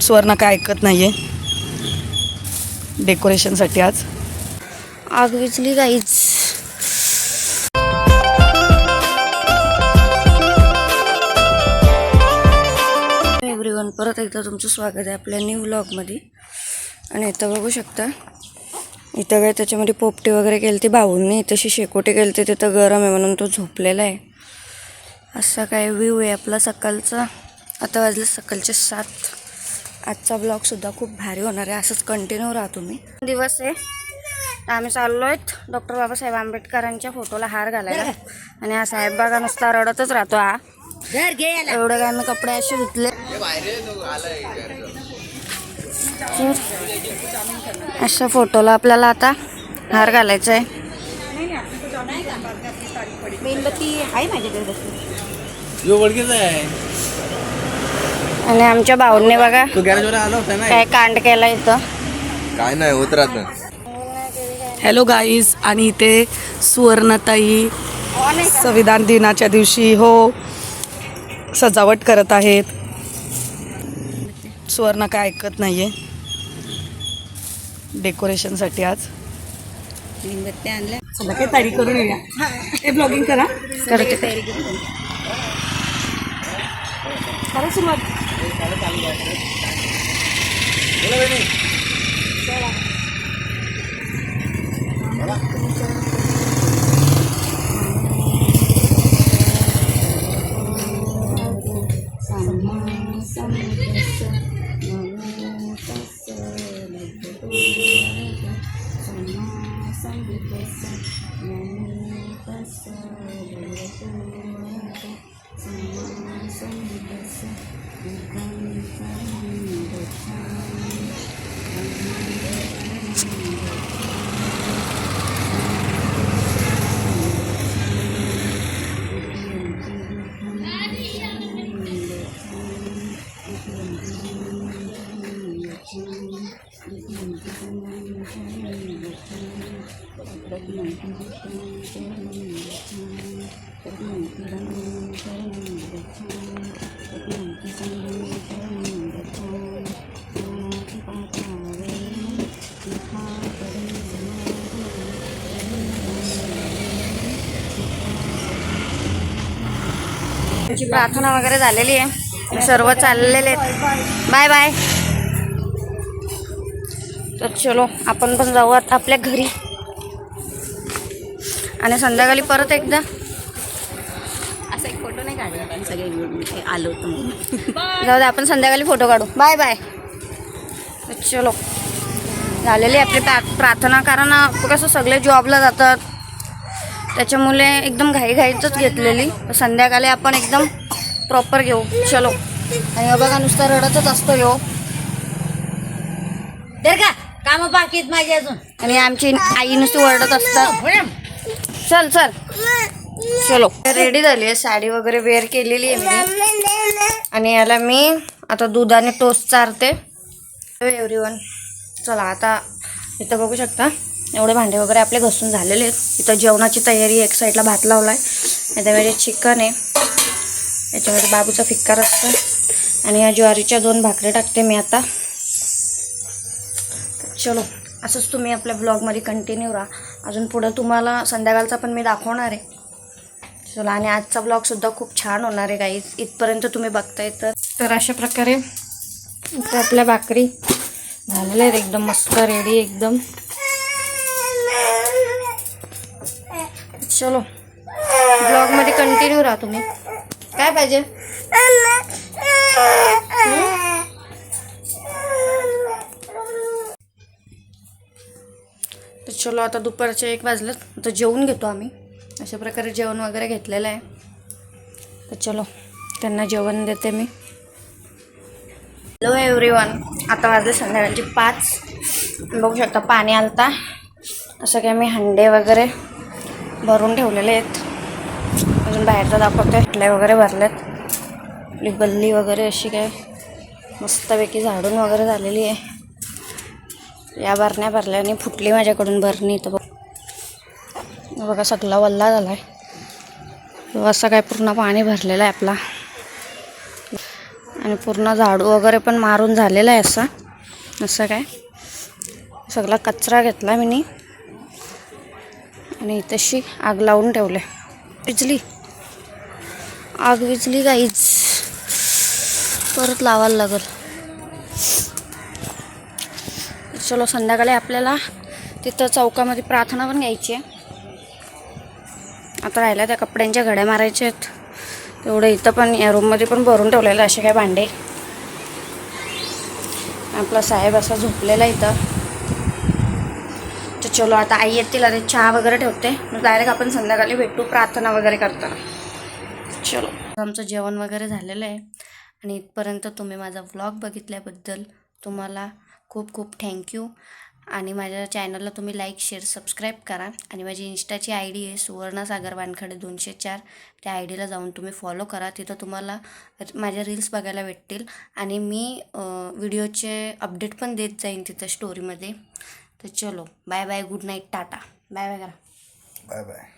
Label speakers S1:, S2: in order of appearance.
S1: सुवर्ण काय ऐकत नाहीये. डेकोरेशनसाठी आज.
S2: आग विचली काहीच एव्हरीवन परत एकदा तुमचं स्वागत आहे आपल्या न्यू व्लॉगमध्ये आणि इथं बघू शकता इथं काय त्याच्यामध्ये पोपटी वगैरे केली ती भाऊंनी तशी शेकोटी केली ती तिथं गरम आहे म्हणून तो झोपलेला आहे. असा काय व्ह्यू आहे आपला सकाळचा. आता वाजले सकाळचे सात. आजचा ब्लॉगसुद्धा खूप भारी होणार आहे असंच कंटिन्यू राहा तुम्ही दिवस आहे. आम्ही चाललो आहेत डॉक्टर बाबासाहेब आंबेडकरांच्या फोटोला हार घालायला. आणि हा साहेब बागा नुसता रडतच राहतो हा. एवढं काय मी कपडे असे धुतले. अशा फोटोला आपल्याला आता हार घालायचा आहे मेणबत्ती आहे माझ्याकडे
S3: यो ओळखीचा आहे.
S2: आणि आमच्या भाऊंनी बघा
S3: तो गॅरेजवर आला होता ना
S2: काय कांड केला इथं.
S4: काय नाही होत राहत.
S1: हॅलो गाईज आणि इथे सुवर्णताई संविधान दिनाच्या दिवशी हो सजावट करत आहेत. सुवर्ण काय ऐकत नाहीये. डेकोरेशनसाठी आज.
S2: मेणबत्ती आणल्या.
S1: चला काय तयारी करून येऊया. हे ब्लॉगिंग करा.
S2: करते
S1: करा. सुरुवात.
S2: आमची प्रार्थना वगैरे झालेली आहे. सर्व चाललेले आहेत. Bye bye. तर चलो आपण पण जाऊयात आपल्या घरी. आणि संध्याकाळी परत एकदा?
S5: असा एक फोटो नाही काढला आपण सगळे मिळून आलो होतो
S2: जाऊ दे आपण संध्याकाळी फोटो काढू. Bye bye. चलो. झालेली आपली प्रा प्रार्थना कारण कसं सगळे जॉबला जातात. त्याच्यामुळे एकदम घाईघाईतच घेतलेली. संध्याकाळी आपण एकदम प्रॉपर घेऊ. चलो. आणि बघा नुसता रडतच असतो यो
S5: तर का? काम बाकी आहेत माझी अजून.
S2: आणि आमची आई नुसती ओरडत असतात. चल चल. चलो. रेडी झाली आहे. साडी वगैरे वेअर केलेली आहे मी. आणि याला मी आता दुधाने टोस्ट चारते. एव्हरीवन चला आता इथं बघू शकता. एवढे भांडे वगैरे आपले घसून झालेले आहेत. इथं जेवणाची तयारी एक साईडला भात लावला आहे याच्यामध्ये चिकन आहे. याच्यामध्ये बाबूचा फिक्कार असतं. आणि या ज्वारीच्या दोन भाकरी टाकते मी आता. चलो. असंच तुम्ही आपल्या ब्लॉगमध्ये कंटिन्यू राहा. अजून पुढं तुम्हाला संध्याकाळचा पण मी दाखवणार आहे. चला आणि आजचा ब्लॉगसुद्धा खूप छान होणार आहे काही इथपर्यंत तुम्ही बघताय तर. तर अशा प्रकारे इथं आपल्या भाकरी झालेल्या आहेत एकदम मस्त रेडी एकदम. चलो ब्लॉगमध्ये कंटिन्यू राहा तुम्ही. काय पाहिजे? चलो आता दुपारचे एक वाजलं आता जेवून घेतो आम्ही. अशा प्रकारे जेवण वगैरे घेतलेलं आहे. तर चलो त्यांना जेवण देते मी. हॅलो एव्हरीवन आता वाजले संध्याकाळची पाच. बघू शकता पाणी आलता. असं काही मी हंडे वगैरे भरून ठेवलेले आहेत. अजून बाहेरचं दाखवते हटले वगैरे भरलेत. आपली गल्ली वगैरे अशी काय मस्तपैकी झाडून वगैरे झालेली आहे. या भरण्या भरल्या आणि फुटली माझ्याकडून भरणी तर बघ. बघा सगळा वल्ला झाला आहे असं काय पूर्ण पाणी भरलेलं आहे आपला. आणि पूर्ण झाडू वगैरे पण मारून झालेला आहे असं. असं काय? सगळा कचरा घेतला मी आणि तशी आग लावून ठेवले. विजली. आग विजली काहीच परत लावायला लागल. चलो संध्याकाळी आपल्याला तिथं चौकामध्ये प्रार्थना पण घ्यायची आहे. आता राहिल्या त्या कपड्यांच्या घड्या मारायच्या आहेत. तेवढं इथं पण या रूममध्ये पण भरून ठेवलेलं असे काय भांडे. आपला साहेब असा झोपलेला इथं. तर चलो आता आई येतील अरे चहा वगैरे ठेवते. मग डायरेक्ट आपण संध्याकाळी भेटू प्रार्थना वगैरे करताना. चलो. आमचं जेवण वगैरे झालेलं आहे. आणि इथपर्यंत तुम्ही माझा व्लॉग बघितल्याबद्दल तुम्हाला खूप खूप थँक्यू आणि माझ्या चॅनलला तुम्ही लाईक शेअर सबस्क्राईब करा. आणि माझी इंस्टाची आय डी आहे सुवर्णा सागर वानखडे दोनशे चार. त्या आय डीला जाऊन तुम्ही फॉलो करा. तिथं तुम्हाला माझ्या रील्स बघायला भेटतील. आणि मी व्हिडिओचे अपडेट पण देत जाईन तिथं स्टोरीमध्ये तर चलो bye bye good night tata. Bye bye करा.
S4: Bye bye